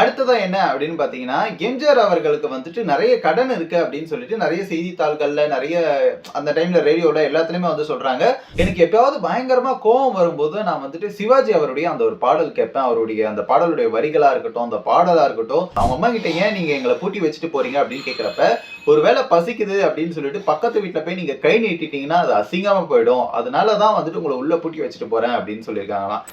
அடுத்ததாக என்ன அப்படின்னு பார்த்தீங்கன்னா எம்ஜிஆர் அவர்களுக்கு வந்துட்டு நிறைய கடன் இருக்கு அப்படின்னு சொல்லிட்டு நிறைய செய்தித்தாள்கள்ல நிறைய அந்த டைம்ல ரேடியோவில் எல்லாத்துலேயுமே வந்து சொல்றாங்க. எனக்கு எப்பயாவது பயங்கரமா கோபம் வரும்போது நான் வந்துட்டு சிவாஜி அவருடைய அந்த ஒரு பாடல் கேட்பேன். அவருடைய அந்த பாடலுடைய வரிகளா இருக்கட்டும் அந்த பாடலா இருக்கட்டும் அவங்க அம்மா கிட்ட ஏன் நீங்க எங்களை பூட்டி வச்சுட்டு போறீங்க அப்படின்னு கேட்குறப்ப ஒருவேளை பசிக்குது அப்படின்னு சொல்லிட்டு பக்கத்து வீட்டில் போய் நீங்க கை நீட்டிட்டீங்கன்னா அது அசிங்கமா போயிடும். அதனால தான் வந்துட்டு உங்களை உள்ள பூட்டி வச்சுட்டு போறேன் அப்படின்னு சொல்லியிருக்காங்களாம்.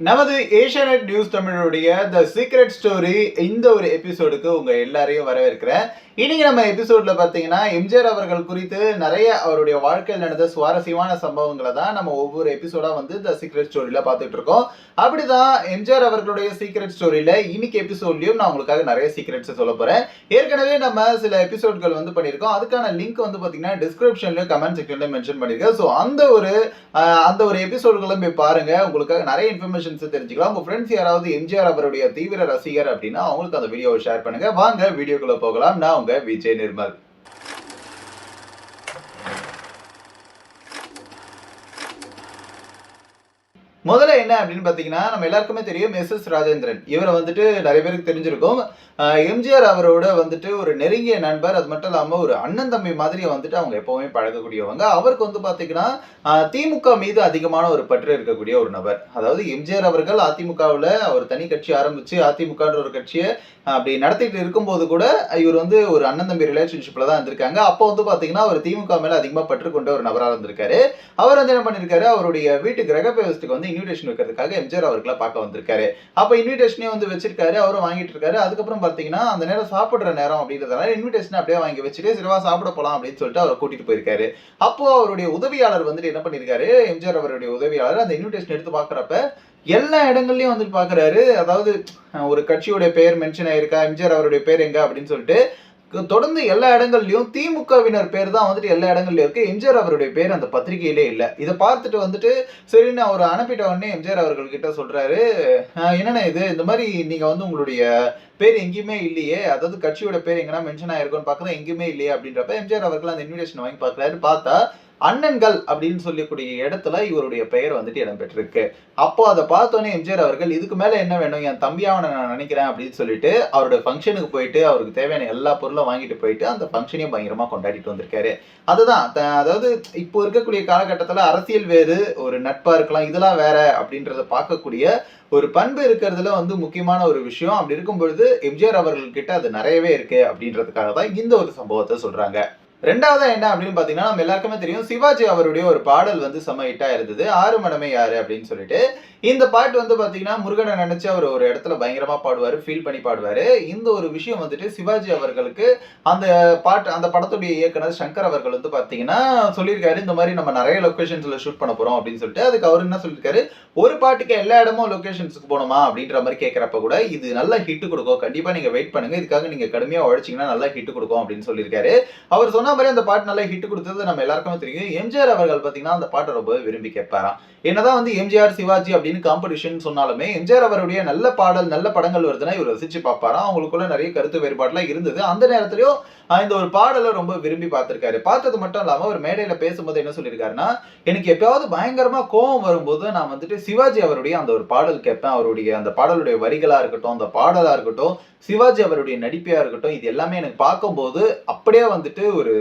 நமது ஏஷியானெட் நியூஸ் தமிழுடைய த சீக்ரெட் ஸ்டோரி இந்த ஒரு எபிசோடுக்கு உங்கள் எல்லாரையும் வரவேற்கிறேன். இன்னைக்கு நம்ம எபிசோடில் பார்த்தீங்கன்னா எம்ஜிஆர் அவர்கள் குறித்து நிறைய அவருடைய வாழ்க்கையில் நடந்த சுவாரஸ்யமான சம்பவங்களை தான் நம்ம ஒவ்வொரு எபிசோடாக வந்து த சீக்ரெட் ஸ்டோரியில பார்த்துட்டு இருக்கோம். அப்படிதான் எம்ஜிஆர் அவர்களுடைய சீக்ரெட் ஸ்டோரியில் இன்னைக்கு எபிசோட்லையும் நான் உங்களுக்காக நிறைய சீக்ரெட்ஸை சொல்ல போகிறேன் ஏற்கனவே நம்ம சில எபிசோட்கள் வந்து பண்ணியிருக்கோம். அதுக்கான லிங்க் வந்து பார்த்தீங்கன்னா டிஸ்கிரிப்ஷன்லையும் கமெண்ட் செக்ஷன்லையும் மென்ஷன் பண்ணியிருக்கேன். ஸோ அந்த ஒரு அந்த ஒரு எபிசோடுகளும் போய் பாருங்கள் உங்களுக்காக நிறைய இன்ஃபர்மேஷன் இன்ஃபர்மேஷன்ஸ் தெரிஞ்சுக்கலாம். உங்க ஃப்ரெண்ட்ஸ் யாராவது எம்ஜிஆர் அவருடைய தீவிர ரசிகர் அப்படின்னா அவங்களுக்கு அந்த வீடியோவை ஷேர் பண்ணுங்க. வாங்க வீடியோக்குள்ள போகலாம். நான் உங்க விஜய் நிர்மல். முதல்ல என்ன அப்படின்னு பார்த்தீங்கன்னா நம்ம எல்லாருக்குமே தெரியும் எஸ் எஸ் ராஜேந்திரன். இவரை வந்துட்டு நிறைய பேருக்கு தெரிஞ்சிருக்கும். எம்ஜிஆர் அவரோட வந்துட்டு ஒரு நெருங்கிய நண்பர் அது மட்டும் இல்லாமல் ஒரு அண்ணன் தம்பி மாதிரி வந்துட்டு அவங்க எப்பவுமே பழகக்கூடியவங்க. அவருக்கு வந்து பார்த்தீங்கன்னா திமுக மீது அதிகமான ஒரு பற்று இருக்கக்கூடிய ஒரு நபர். அதாவது எம்ஜிஆர் அவர்கள் அதிமுகவில் அவர் தனி கட்சி ஆரம்பித்து அதிமுகன்ற ஒரு கட்சியை அப்படி நடத்திட்டு இருக்கும்போது கூட இவர் வந்து ஒரு அண்ணன் தம்பி ரிலேஷன்ஷிப்பில் தான் இருந்திருக்காங்க. அப்போ வந்து பார்த்தீங்கன்னா அவர் திமுக மேலே அதிகமாக பற்று கொண்ட ஒரு நபராக இருந்திருக்காரு. அவர் வந்து என்ன பண்ணியிருக்காரு அவருடைய வீட்டு கிரகப்பிரவேசத்துக்கு வந்து இன்விடேஷன் வைக்கிறதுக்காக எம்ஜிஆர் அவர்களை பார்க்க வந்திருக்காரு. அப்போ இன்விடேஷனே வந்து வச்சிருக்காரு அவரும் வாங்கிட்டு இருக்காரு. அதுக்கப்புறம் பார்த்தீங்கன்னா அந்த நேரம் சாப்பிட்ற நேரம் அப்படின்றதுனால இன்விடேஷன் அப்படியே வாங்கி வச்சுட்டு சிறுவா சாப்பிட போகலாம் அப்படின்னு சொல்லிட்டு அவரை கூட்டிட்டு போயிருக்காரு. அப்போ அவருடைய உதவியாளர் வந்துட்டு என்ன பண்ணிருக்காரு? எம்ஜிஆர் அவருடைய உதவியாளர் அந்த இன்விடேஷன் எடுத்து பார்க்குறப்ப எல்லா இடங்கள்லையும் வந்துட்டு பாக்குறாரு அதாவது ஒரு கட்சியோட பெயர் மென்ஷன் ஆயிருக்கா? எம்ஜிஆர் அவருடைய பேர் எங்க? அப்படின்னு சொல்லிட்டு தொடர்ந்து எல்லா இடங்கள்லையும் திமுகவினர் பேர் தான் வந்துட்டு எல்லா இடங்கள்லையும் இருக்கு. எம்ஜிஆர் அவருடைய பேர் அந்த பத்திரிகையிலே இல்லை. இதை பார்த்துட்டு வந்துட்டு சரின்னு அவர் அனுப்பிட்ட உடனே எம்ஜிஆர் அவர்கள் கிட்ட சொல்றாரு இது? இந்த மாதிரி நீங்க வந்து உங்களுடைய பேர் எங்கேயுமே இல்லையே. அதாவது கட்சியோட பேர் எங்கன்னா மென்ஷன் ஆயிருக்கும்னு பார்க்கறது எங்கேயுமே இல்லையே அப்படின்றப்ப எம்ஜிஆர் அவர்கள் அந்த இன்விடேஷன் வாங்கி பார்க்கறாரு பார்த்தா அண்ணன்கள் அப்படின்னு சொல்லக்கூடிய இடத்துல இவருடைய பெயர் வந்துட்டு இடம்பெற்றிருக்கு. அப்போ அதை பார்த்தோன்னே எம்ஜிஆர் அவர்கள் இதுக்கு மேலே என்ன வேணும்? என் தம்பியாவனை நான் நினைக்கிறேன் அப்படின்னு சொல்லிட்டு அவரோட ஃபங்க்ஷனுக்கு போயிட்டு அவருக்கு தேவையான எல்லா பொருளும் வாங்கிட்டு போயிட்டு அந்த ஃபங்க்ஷனையும் பயங்கரமாக கொண்டாடிட்டு வந்திருக்காரு. அதுதான் த- அதாவது இப்போ இருக்கக்கூடிய காலகட்டத்தில் அரசியல் வேறு ஒரு நட்பாக இருக்கலாம் இதெல்லாம் வேற அப்படின்றத பார்க்கக்கூடிய ஒரு பண்பு இருக்கிறதுல வந்து முக்கியமான ஒரு விஷயம். அப்படி இருக்கும் பொழுது எம்ஜிஆர் அவர்கள்கிட்ட அது நிறையவே இருக்கு அப்படின்றதுக்காக தான் இந்த ஒரு சம்பவத்தை சொல்றாங்க. ரெண்டாவது என்ன அப்படின்னு பாத்தீங்கன்னா நம்ம எல்லாருக்குமே தெரியும் சிவாஜி அவருடைய ஒரு பாடல் வந்து செம ஹிட்டா இருந்தது. ஆறு மடமை யாரு அப்படின்னு சொல்லிட்டு. இந்த பாட்டு வந்து பாத்தீங்கன்னா முருகனை நினைச்சு அவர் ஒரு இடத்துல பயங்கரமா பாடுவாரு ஃபீல் பண்ணி பாடுவாரு. இந்த ஒரு விஷயம் வந்துட்டு சிவாஜி அவர்களுக்கு அந்த பாட்டு அந்த படத்துடைய இயக்குனர் சங்கர் அவர்கள் வந்து பாத்தீங்கன்னா சொல்லியிருக்காரு இந்த மாதிரி நம்ம நிறைய லொக்கேஷன்ஸில் ஷூட் பண்ண போறோம் அப்படின்னு சொல்லிட்டு. அதுக்கு அவர் என்ன சொல்லியிருக்காரு? ஒரு பாட்டுக்கு எல்லா இடமும் லொக்கேஷன்ஸுக்கு போகணுமா அப்படின்ற மாதிரி கேட்கறப்ப கூட இது நல்ல ஹிட் கொடுக்கும். கண்டிப்பா நீங்க வெயிட் பண்ணுங்க. இதுக்காக நீங்க கடுமையா உழைச்சிங்கன்னா நல்லா ஹிட் கொடுக்கும் அப்படின்னு சொல்லியிருக்காரு. அவர் சொன்ன மாதிரி அந்த பாட்டு நல்லா ஹிட் கொடுத்தது நம்ம எல்லாருக்குமே தெரியும். எம்ஜிஆர் அவர்கள் பார்த்தீங்கன்னா அந்த பாட்டை ரொம்ப விரும்பி கேட்பாராம். என்னதான் வந்து எம்ஜிஆர் சிவாஜி அப்படின்னு காம்படிஷன் சொன்னாலுமே எம்ஜிஆர் அவருடைய நல்ல பாடல் நல்ல படங்கள் வருதுன்னா இவர் ரசிச்சு பார்ப்பாராம். அவங்களுக்குள்ள நிறைய கருத்து வேறுபாடுலாம் இருந்தது. அந்த நேரத்திலயும் இந்த ஒரு பாடலை ரொம்ப விரும்பி பார்த்திருக்காரு. பார்த்தது மட்டும் இல்லாம ஒரு மேடையில பேசும்போது என்ன சொல்லியிருக்காருன்னா எனக்கு எப்பயாவது பயங்கரமா கோபம் வரும்போது நான் வந்துட்டு சிவாஜி அவருடைய அந்த ஒரு பாடல் கேட்பேன். அவருடைய அந்த பாடலுடைய வரிகளா இருக்கட்டும் அந்த பாடலா இருக்கட்டும் சிவாஜி அவருடைய நடிப்பையா இருக்கட்டும் இது எல்லாமே எனக்கு பார்க்கும்போது அப்படியே வந்துட்டு ஒரு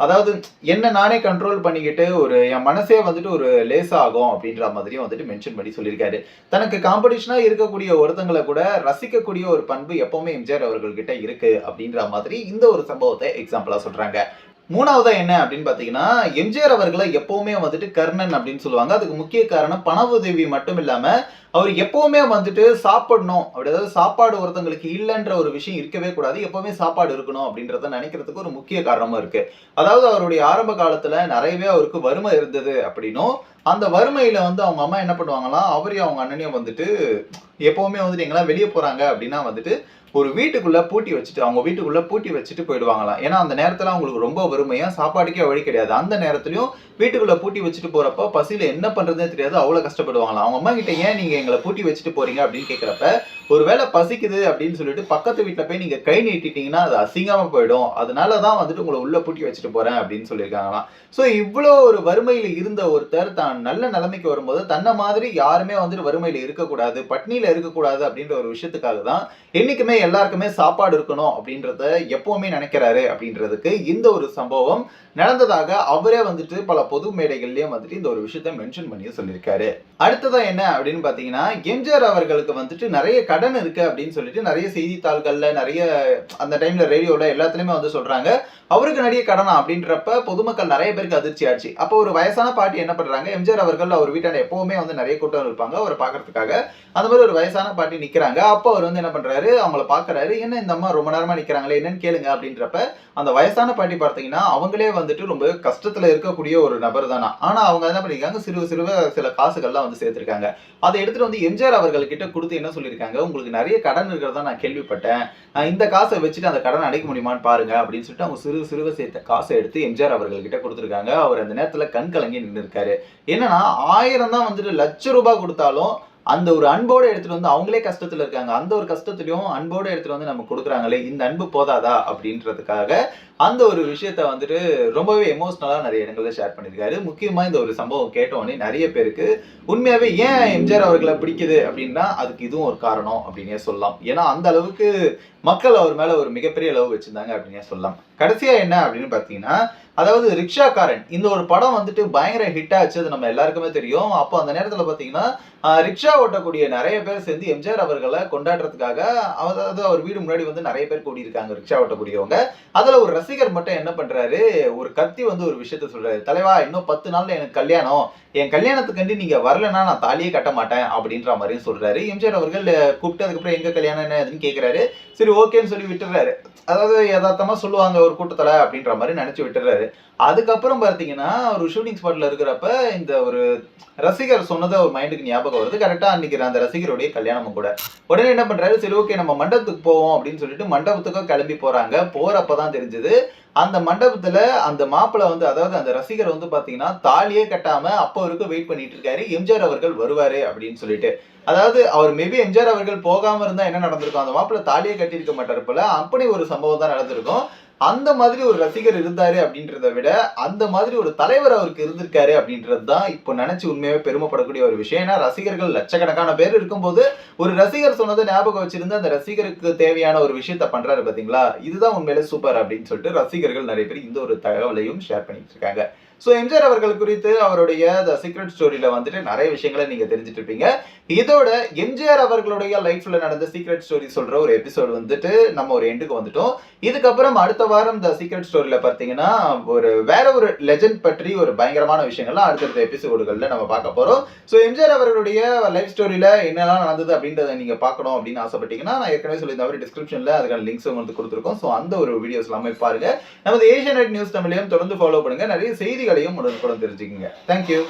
அதாவது என்ன நானே கண்ட்ரோல் பண்ணிக்கிட்டு ஒரு என் மனசே வந்துட்டு ஒரு லேசாகும் அப்படின்ற மாதிரியும் வந்துட்டு மென்ஷன் பண்ணி சொல்லியிருக்காரு. தனக்கு காம்படிஷனாக இருக்கக்கூடிய ஒருத்தங்களை கூட ரசிக்கக்கூடிய ஒரு பண்பு எப்பவுமே எம்ஜிஆர் அவர்கள்கிட்ட இருக்கு அப்படின்ற மாதிரி இந்த ஒரு சம்பவத்தை எக்ஸாம்பிளாக சொல்கிறாங்க மூணாவதா என்ன அப்படின்னு பார்த்தீங்கன்னா எம்ஜிஆர் அவர்களை எப்பவுமே வந்துட்டு கர்ணன் அப்படின்னு சொல்லுவாங்க. அதுக்கு முக்கிய காரணம் பண உதவி மட்டும் இல்லாமல் அவர் எப்பவுமே வந்துட்டு சாப்பிடணும். அப்படி அதாவது சாப்பாடு ஒருத்தங்களுக்கு இல்லைன்ற ஒரு விஷயம் இருக்கவே கூடாது. எப்பவுமே சாப்பாடு இருக்கணும் அப்படின்றத நினைக்கிறதுக்கு ஒரு முக்கிய காரணமும் இருக்கு. அதாவது அவருடைய ஆரம்ப காலத்துல நிறையவே அவருக்கு வறுமை இருந்தது அப்படின்னும் அந்த வறுமையில வந்து அவங்க அம்மா என்ன பண்ணுவாங்களாம் அவரையும் அவங்க அண்ணனையும் வந்துட்டு எப்பவுமே வந்துட்டு எங்கெல்லாம் வெளியே போறாங்க அப்படின்னா வந்துட்டு ஒரு வீட்டுக்குள்ள பூட்டி வச்சுட்டு அவங்க வீட்டுக்குள்ள பூட்டி வச்சுட்டு போயிடுவாங்களாம். ஏன்னா அந்த நேரத்துல அவங்களுக்கு ரொம்ப வறுமையா சாப்பாடுக்கே வழி கிடையாது. அந்த நேரத்துலையும் வீட்டுக்குள்ள பூட்டி வச்சுட்டு போறப்ப பசியில என்ன பண்றதுனே தெரியாது அவ்வளவு கஷ்டப்படுவாங்களாம். அவங்க அம்மா கிட்ட ஏன் நீங்க எங்களை பூட்டி வச்சுட்டு போறீங்க அப்படின்னு கேக்குறப்ப ஒருவேளை பசிக்குது அப்படின்னு சொல்லிட்டு பக்கத்து வீட்டுல போய் நீங்க கை நீட்டிட்டீங்கன்னா அது அசிங்கமா போயிடும். அதனாலதான் வந்துட்டு உங்களை உள்ள பூட்டி வச்சுட்டு போறேன் அப்படின்னு சொல்லியிருக்காங்களாம். சோ இவ்வளோ ஒரு வறுமையில இருந்த ஒருத்தர் தான் நல்ல நிலைமைக்கு வரும்போது தன்னை மாதிரி யாருமே வந்துட்டு வறுமையில இருக்கக்கூடாது பட்னியில இருக்கக்கூடாது அப்படின்ற ஒரு விஷயத்துக்காக தான் என்னைக்குமே எல்லாருக்குமே சாப்பாடு இருக்கணும் அப்படின்றத எப்பவுமே நினைக்கிறாரு அப்படின்றதுக்கு இந்த ஒரு சம்பவம் நடந்ததாக அவரே வந்துட்டு பல பொது மேடைகள்லயும் வந்துட்டு இந்த ஒரு விஷயத்த மென்ஷன் பண்ணி சொல்லியிருக்காரு. அடுத்ததா என்ன அப்படின்னு பாத்தீங்கன்னா எம்ஜிஆர் அவர்களுக்கு வந்துட்டு நிறைய கடன் இருக்கு அப்படின்னு சொல்லிட்டு நிறைய செய்தித்தாள்கள்ல நிறைய அந்த டைம்ல ரேடியோல எல்லாத்துலயுமே வந்து சொல்றாங்க. அவருக்கு நிறைய கடனா அப்படின்றப்ப பொதுமக்கள் நிறைய பேருக்கு அதிர்ச்சி ஆச்சு. அப்போ ஒரு வயசான பாட்டி என்ன பண்றாங்க எம்ஜிஆர் அவர்கள் அவர் வீட்டாண்ட எப்பவுமே வந்து நிறைய கூட்டம் இருப்பாங்க. அவரை பாக்குறதுக்காக அந்த மாதிரி ஒரு வயசான பாட்டி நிக்கிறாங்க. அப்போ அவர் வந்து என்ன பண்றாரு அவங்கள பார்க்குறாரு என்ன இந்த அம்மா ரொம்ப நேரமாக நிற்கிறாங்களே என்னன்னு கேளுங்க அப்படின்றப்ப அந்த வயசான பாட்டி பார்த்தீங்கன்னா அவங்களே வந்துட்டு ரொம்ப கஷ்டத்தில் இருக்கக்கூடிய ஒரு நபர் தானா? ஆனால் அவங்க என்ன பண்ணியிருக்காங்க சிறு சிறுவ சில காசுகள்லாம் வந்து சேர்த்துருக்காங்க. அதை எடுத்துகிட்டு வந்து எம்ஜிஆர் அவர்கள்கிட்ட கொடுத்து என்ன சொல்லியிருக்காங்க உங்களுக்கு நிறைய கடன் இருக்கிறதா நான் கேள்விப்பட்டேன். நான் இந்த காசை வச்சுட்டு அந்த கடன் அடைக்க முடியுமான்னு பாருங்க அப்படின்னு சொல்லிட்டு அவங்க சிறு சிறுவ சேர்த்த காசை எடுத்து எம்ஜிஆர் அவர்கள்கிட்ட கொடுத்துருக்காங்க. அவர் அந்த நேரத்தில் கண் கலங்கி நின்று இருக்காரு என்னன்னா ஆயிரம் தான் வந்துட்டு லட்ச ரூபாய் கொடுத்தாலும் அந்த ஒரு அன்போடு எடுத்துட்டு வந்து அவங்களே கஷ்டத்துல இருக்காங்க. அந்த ஒரு கஷ்டத்துலயும் அன்போடு எடுத்துட்டு வந்து நம்ம கொடுக்குறாங்களே இந்த அன்பு போதாதா அப்படின்றதுக்காக அந்த ஒரு விஷயத்த வந்துட்டு ரொம்பவே எமோஷ்னலா நிறைய இடங்கள்ல ஷேர் பண்ணியிருக்காரு. முக்கியமா இந்த ஒரு சம்பவம் கேட்டோன்னே நிறைய பேருக்கு உண்மையாவே ஏன் எம்ஜிஆர் அவர்களை பிடிக்குது அப்படின்னா அதுக்கு இதுவும் ஒரு காரணம் அப்படின்னே சொல்லலாம். ஏன்னா அந்த அளவுக்கு மக்கள் அவர் மேல ஒரு மிகப்பெரிய அளவு வச்சிருந்தாங்க அப்படின்னு சொல்லலாம்? கடைசியா என்ன அப்படின்னு பாத்தீங்கன்னா அதாவது ரிக்ஷாக்காரன் இந்த ஒரு படம் வந்துட்டு பயங்கர ஹிட் ஆச்சு அது நம்ம எல்லாருக்குமே தெரியும். அப்போ அந்த நேரத்துல பாத்தீங்கன்னா ரிக்ஷா ஓட்டக்கூடிய நிறைய பேர் சேர்ந்து எம்ஜிஆர் அவர்களை கொண்டாடுறதுக்காக அதாவது அவர் வீடு முன்னாடி வந்து நிறைய பேர் கூடியிருக்காங்க ரிக்ஷா ஓட்டக்கூடியவங்க. அதுல ஒரு ரசிகர் மட்டும் என்ன பண்றாரு ஒரு கத்தி வந்து ஒரு விஷயத்த சொல்றாரு. தலைவா இன்னும் பத்து நாள்ல எனக்கு கல்யாணம். என் கல்யாணத்துக்காண்டி நீங்க வரலன்னா நான் தாலியே கட்ட மாட்டேன் அப்படின்ற மாதிரியும் சொல்றாரு. எம்ஜிஆர் அவர்கள் கூப்பிட்டு அதுக்கப்புறம் எங்க கல்யாணம் என்ன அதுன்னு கேக்குறாரு. சரி ஓகேன்னு சொல்லி விட்டுறாரு. அதாவது யதார்த்தமா சொல்லுவாங்க ஒரு கூட்டத்துல அப்படின்ற மாதிரி நினைச்சு விட்டுறாரு. அதுக்கப்புறம் பார்த்தீங்கன்னா ஒரு ஷூட்டிங் ஸ்பாட்ல இருக்கிறப்ப இந்த ஒரு ரசிகர் சொன்னதை ஒரு மைண்டுக்கு ஞாபகம் வருது. கரெக்டா அன்னைக்கு அந்த ரசிகருடைய கல்யாணமும் கூட. உடனே என்ன பண்றாரு? சரி ஓகே நம்ம மண்டபத்துக்கு போவோம் அப்படின்னு சொல்லிட்டு மண்டபத்துக்கும் கிளம்பி போறாங்க. போறப்பதான் தெரிஞ்சது அந்த மண்டபத்துல அந்த மாப்பிள்ள வந்து அதாவது அந்த ரசிகர் வந்து பாத்தீங்கன்னா தாலியே கட்டாம அப்போ வரைக்கும் வெயிட் பண்ணிட்டு இருக்காரு. எம்ஜிஆர் அவர்கள் வருவாரு அப்படின்னு சொல்லிட்டு. அதாவது அவர் மேபி எம்ஜிஆர் அவர்கள் போகாம இருந்தா என்ன நடந்திருக்கும்? அந்த மாப்பிள்ள தாலியே கட்டியிருக்க மாட்டார் போல. அப்படி ஒரு சம்பவம் தான் நடந்திருக்கும். அந்த மாதிரி ஒரு ரசிகர் இருந்தாரு அப்படின்றத விட அந்த மாதிரி ஒரு தலைவர் அவருக்கு இருந்திருக்காரு அப்படின்றது தான் இப்போ நினைச்சு உண்மையாவே பெருமைப்படக்கூடிய ஒரு விஷயம். ஏன்னா ரசிகர்கள் லட்சக்கணக்கான பேர் இருக்கும்போது ஒரு ரசிகர் சொன்னதை ஞாபகம் வச்சிருந்து அந்த ரசிகருக்கு தேவையான ஒரு விஷயத்த பண்றாரு பாத்தீங்களா? இதுதான் உண்மையிலே சூப்பர் அப்படின்னு சொல்லிட்டு ரசிகர்கள் நிறைய பேர் இந்த ஒரு தகவலையும் ஷேர் பண்ணிட்டு இருக்காங்க. ஸோ எம்ஜிஆர் அவர்கள் குறித்து அவருடைய த சீக்ரெட் ஸ்டோரியில் வந்துட்டு நிறைய விஷயங்களை நீங்கள் தெரிஞ்சுட்டு இருப்பீங்க இதோட எம்ஜிஆர் அவர்களுடைய லைஃப்ல நடந்த சீக்ரெட் ஸ்டோரி சொல்ற ஒரு எபிசோடு வந்துட்டு நம்ம ஒரு எண்டுக்கு வந்துட்டோம். இதுக்கப்புறம் அடுத்த வாரம் த சீக்ரெட் ஸ்டோரியில் பார்த்தீங்கன்னா ஒரு வேற ஒரு லெஜெண்ட் பற்றி ஒரு பயங்கரமான விஷயங்கள்லாம் அடுத்தடுத்த எபிசோடுகளில் நம்ம பார்க்க போகிறோம் ஸோ எம்ஜிஆர் அவர்களுடைய லைஃப் ஸ்டோரியில் என்னெல்லாம் நடந்தது அப்படின்றத நீங்கள் பார்க்கணும் அப்படின்னு ஆசைப்பட்டீங்கன்னா நான் ஏற்கனவே சொல்லியிருந்த மாதிரி டிஸ்கிரிப்ஷனில் அதுக்கான லிங்க்ஸ் உங்களுக்கு கொடுத்துருக்கோம். ஸோ அந்த ஒரு வீடியோஸ் எல்லாமே பாருங்க நமது ஏஷியா நெட் நியூஸ் தமிழையும் தொடர்ந்து ஃபாலோ பண்ணுங்க. நிறைய செய்திகள் செய்திகளையும் உடனுக்குடன் தெரிஞ்சுக்கங்க. தேங்க்யூ